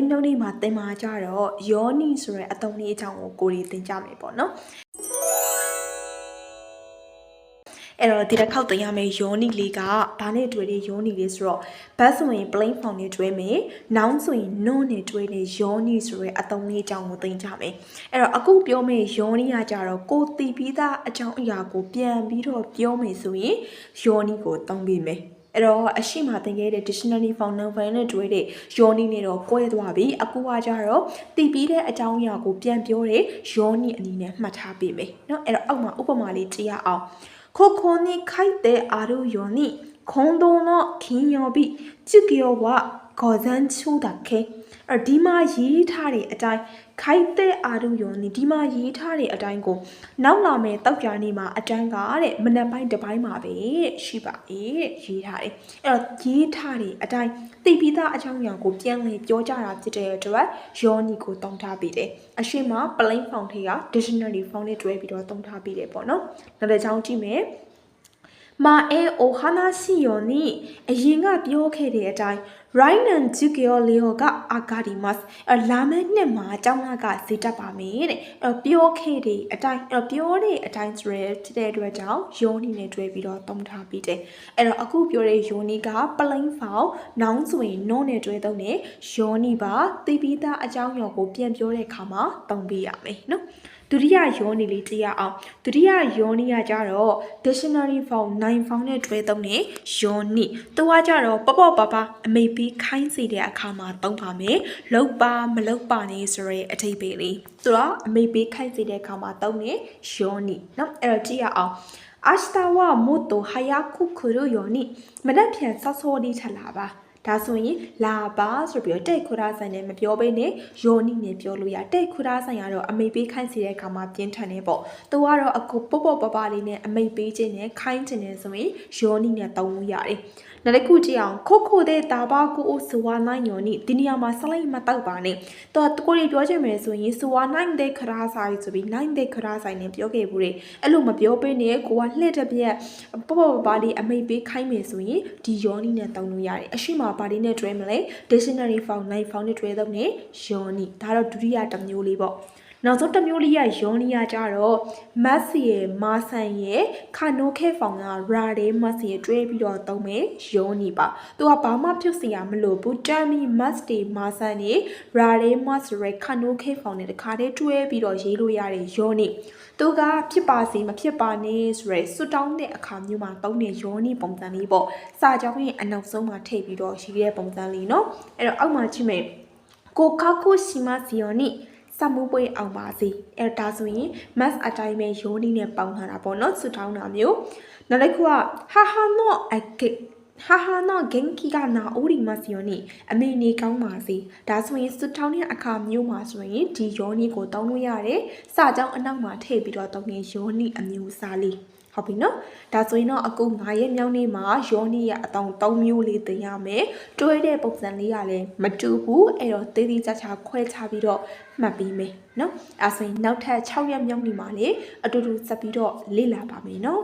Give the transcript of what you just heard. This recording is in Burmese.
ရက်မြောက်နေ့မှာသင်မှာကြတော့ယောနီဆိုတဲ့အသုံးလေးအကြောင်းကိုကိုရီသင်ကြမယ်ပေါ့နော်အဲ့တော့ဒီတစ်ခေါက်တင်ရမယ့်ယောနီလေးကဘာနဲ့တွေ့တဲ့ယောနီလေးဆိုတော့ဘတ်ဆိုရင် plain form နဲ့တွဲမယ်။ noun ဆိုရင် no နဲ့တွဲတဲ့ယောနီဆိုတဲ့အသုံးလေးအကြောင်းကိုသင်ကြမယ်။အဲ့တော့အခုပြောမယ့်ယောနီကကြတော့ကိုတီးပြီးသားအကြောင်းအရာကိုပြန်ပြီးတော့ပြောမယ်ဆိုရင်ယောနီကိုသုံးပြီးမယ်။ အဲ့တော့အရှိမသင်ခဲ့တဲ့ dictionary found number နဲ့တွဲတဲ့ယောနီနဲ့တော့ကွဲသွားပြီအခုကကြတော့တည်ပြီးတဲ့အကြောင်းအရာကိုပြန်ပြောတဲ့ယောနီအနေနဲ့မှတ်ထားပေးမယ်เนาะအဲ့တော့အောက်မှာဥပမာလေးကြည့်ရအောင်ခိုခိုနီခိုက်တဲ့အာရုယောနီခုံတုံတော့ခင်းယောပိကြည့်ကြောဝဂောဇန်ချူတာခဲ အဲ့ဒီမှာရေးထားတဲ့အတိုင်းခိုက်တဲ့အာရုယောနီဒီမှာရေးထားတဲ့အတိုင်းကိုနောက်လာမယ့်တောက်ကြနေမှာအတိုင်းကတဲ့မနက်ပိုင်းတစ်ပိုင်းမှာပဲတဲ့ရှိပါအေးတဲ့ရေးထားတယ်အဲ့တော့ရေးထားတဲ့အတိုင်းသိပြီးသားအကြောင်းအရာကိုပြန်လည်ပြောကြတာဖြစ်တဲ့အတွက်ယောနီကိုတောင်းထားပြီးတယ်အရှိမ plain form ထေက dictionary form နဲ့တွဲပြီးတော့တောင်းထားပြီးတယ်ပေါ့နော်နောက်တစ်ချောင်းကြည့်မယ် မာအဲအိုဟာနာစီယောနီအရင်ကပြောခဲ့တဲ့အတိုင်း right and jigyo leo ကအာဂါဒီမတ်အလာမဲနှစ်မှာအကြောင်းကဇေတက်ပါမယ်တဲ့အဲ့တော့ပြောခဲ့တဲ့အတိုင်းအဲ့တော့ပြောတဲ့အတိုင်းဆိုရတဲ့အတွက်ကြောင့်ယောနီနဲ့တွဲပြီးတော့တုံးထားပြီးတယ်အဲ့တော့အခုပြောတဲ့ယောနီက plain form noun ဆိုရင် no နဲ့တွဲသုံးတယ်ယောနီပါသိပြီးသားအကြောင်းအရာကိုပြန်ပြောတဲ့အခါမှာတုံးပေးရမယ်နော် ဒုတိယယောနီလေးကြည့်ရအောင်ဒုတိယယောနီကကြတော့ dictionary form 9 form နဲ့တွဲသုံးတဲ့ယောနီသူကကြတော့ပေါ့ပေါ့ပါပါအမိတ်ပြီးခိုင်းစေတဲ့အခါမှာသုံးပါမယ်လောက်ပါမလောက်ပါနေဆိုရဲအထိပ္ပယ်လေးဆိုတော့အမိတ်ပြီးခိုင်းစေတဲ့အခါမှာသုံးတဲ့ယောနီเนาะအဲ့တော့ကြည့်ရအောင်明日はもっと早く来るようにမနက်ဖြန်စောစောလေးထလာပါ ဒါဆိုရင်လာပါဆိုပြီးတော့တိတ်ခွရာဆိုင်နဲ့မပြောဘဲနဲ့ယောနီနဲ့ပြောလို့ရတိတ်ခွရာဆိုင်ကတော့အမိတ်ပေးခိုင်းစီတဲ့အခါမှာပြင်းထန်နေပေါ့သူကတော့အခုပေါ့ပေါ့ပပလေးနဲ့အမိတ်ပေးခြင်းနဲ့ခိုင်းခြင်းနဲ့ဆိုရင်ယောနီနဲ့တောင်းလို့ရတယ်နောက်တစ်ခုကြည့်အောင်ခို့ခိုတဲ့တာဘာကိုအိုဆိုဝါနိုင်ယောနီဒီနေရာမှာစလိုက်မတောက်ပါနဲ့တော့ကိုရီပြောချင်မယ်ဆိုရင်ဆိုဝါနိုင်တဲ့ခရာဆိုင်ဆိုပြီးနိုင်တဲ့ခရာဆိုင်နဲ့ပြောခဲ့ဘူးလေအဲ့လိုမပြောပေးနဲ့ကိုကလှည့်တစ်ပြက်ပေါ့ပေါ့ပပလေးအမိတ်ပေးခိုင်းမယ်ဆိုရင်ဒီယောနီနဲ့တောင်းလို့ရတယ်အရှိမပါလေးနဲ့တွဲမလဲ dictionary form 9 form နဲ့တွဲတော့နေယောနီဒါတော့ဒုတိယတစ်မျိုးလေးပေါ့ နောက်ဆုံးတစ်မျိုးလေးရယောနီယာကြတော့မတ်စီရဲ့မာဆန်ရဲ့ခါနိုခဲဖောင်ကရာဒေးမတ်စီရဲ့တွဲပြီးတော့သုံးမယ်ယောနီပါသူကဘာမှဖြုတ်စရာမလိုဘူးတမ်မီမတ်တေမာဆန်နဲ့ရာဒေးမတ်ရဲ့ခါနိုခဲဖောင်နဲ့တခါတည်းတွဲပြီးတော့ရေးလို့ရတဲ့ယောနီသူကဖြစ်ပါစေမဖြစ်ပါနဲ့ဆိုရဲဆွတောင်းတဲ့အခါမျိုးမှာသုံးတဲ့ယောနီပုံစံလေးပေါ့စာကြောင်းရဲ့အနောက်ဆုံးမှာထည့်ပြီးတော့ရေးတဲ့ပုံစံလေးเนาะအဲ့တော့အောက်မှာကြည့်မယ်ကိုကာကိုစီမစီယောနီ စမှုပွဲအောင်ပါစေအဲဒါဆိုရင် mass အတိုင်းပဲယောနီနဲ့ပေါင်းထားတာပေါ့နော်ဆွတောင်းတာမျိုးနောက်တစ်ခုကဟာဟာနော့အကိဟာဟာနော်ဂင်ကီကနာအိုရီမစီယိုနီအမေနေကောင်းပါစေဒါဆိုရင်စွထောင်းတဲ့အခါမျိုးမှာဆိုရင်ဒီယောနီကိုတောင်းလို့ရတယ်စကြောင်းအနောက်မှာထည့်ပြီးတော့တောင်းရင်ယောနီအမျိုးအစားလေး ဟုတ်ပြီနော်ဒါဆိုရင်တော့အခု9ရက်မြောက်နေ့မှာယောနီရဲ့အတောင်3မျိုးလေးသင်ရမယ်တွဲတဲ့ပုံစံလေးကလည်းမတူဘူးအဲ့တော့သေးသေးချာချာခွဲခြားပြီးတော့မှတ်ပြီးမယ်နော်အဲဆိုရင်နောက်ထပ်6ရက်မြောက်နေ့မှာလေအတူတူဆက်ပြီးတော့လေ့လာပါမယ်နော်